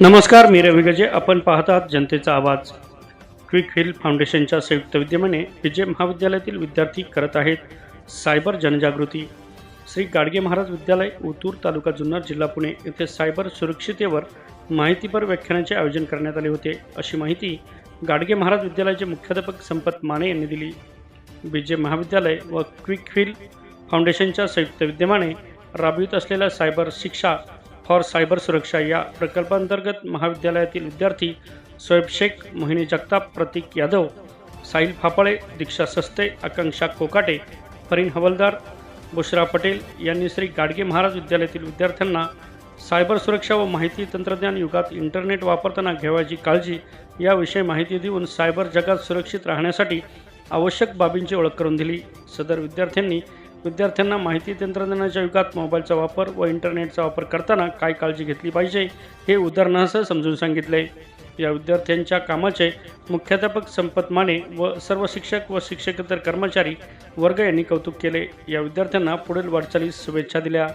नमस्कार मी रवी गजे. आपण पाहतात जनतेचा आवाज. क्विक हिल फाउंडेशनच्या संयुक्त विद्यमाने विजय महाविद्यालयातील विद्यार्थी करत आहेत सायबर जनजागृती. श्री गाडगे महाराज विद्यालय उतूर तालुका जुन्नर जिल्हा पुणे येथे सायबर सुरक्षितेवर माहितीपर व्याख्यानाचे आयोजन करण्यात आले होते. अशी माहिती गाडगे महाराज विद्यालयाचे मुख्याध्यापक संपत माने यांनी दिली. विजय महाविद्यालय व क्विक हिल फाउंडेशनच्या संयुक्त विद्यमाने राबवित असलेल्या सायबर शिक्षा फॉर सायबर सुरक्षा या प्रकल्पांतर्गत महाविद्यालयातील विद्यार्थी सोएब शेख मोहिनी जगताप प्रतीक यादव साहिल फाफळे दीक्षा सस्ते आकांक्षा कोकाटे फरीन हवलदार बुशरा पटेल यांनी श्री गाडगे महाराज विद्यालयातील विद्यार्थ्यांना सायबर सुरक्षा व माहिती तंत्रज्ञान युगात इंटरनेट वापरताना घ्यावयाची काळजी याविषयी माहिती देऊन सायबर जगात सुरक्षित राहण्यासाठी आवश्यक बाबींची ओळख करून दिली. सदर विद्यार्थ्यांनी विद्यार्थ्यांना माहिती तंत्रज्ञानाच्या युगात मोबाईलचा वापर व इंटरनेटचा वापर करताना काय काळजी घेतली पाहिजे हे उदाहरणासह समजून सांगितले. या विद्यार्थ्यांच्या कामाचे मुख्याध्यापक संपत माने व सर्व शिक्षक व शिक्षकेतर कर्मचारी वर्ग यांनी कौतुक केले. या विद्यार्थ्यांना पुढील वाटचालीस शुभेच्छा दिल्या.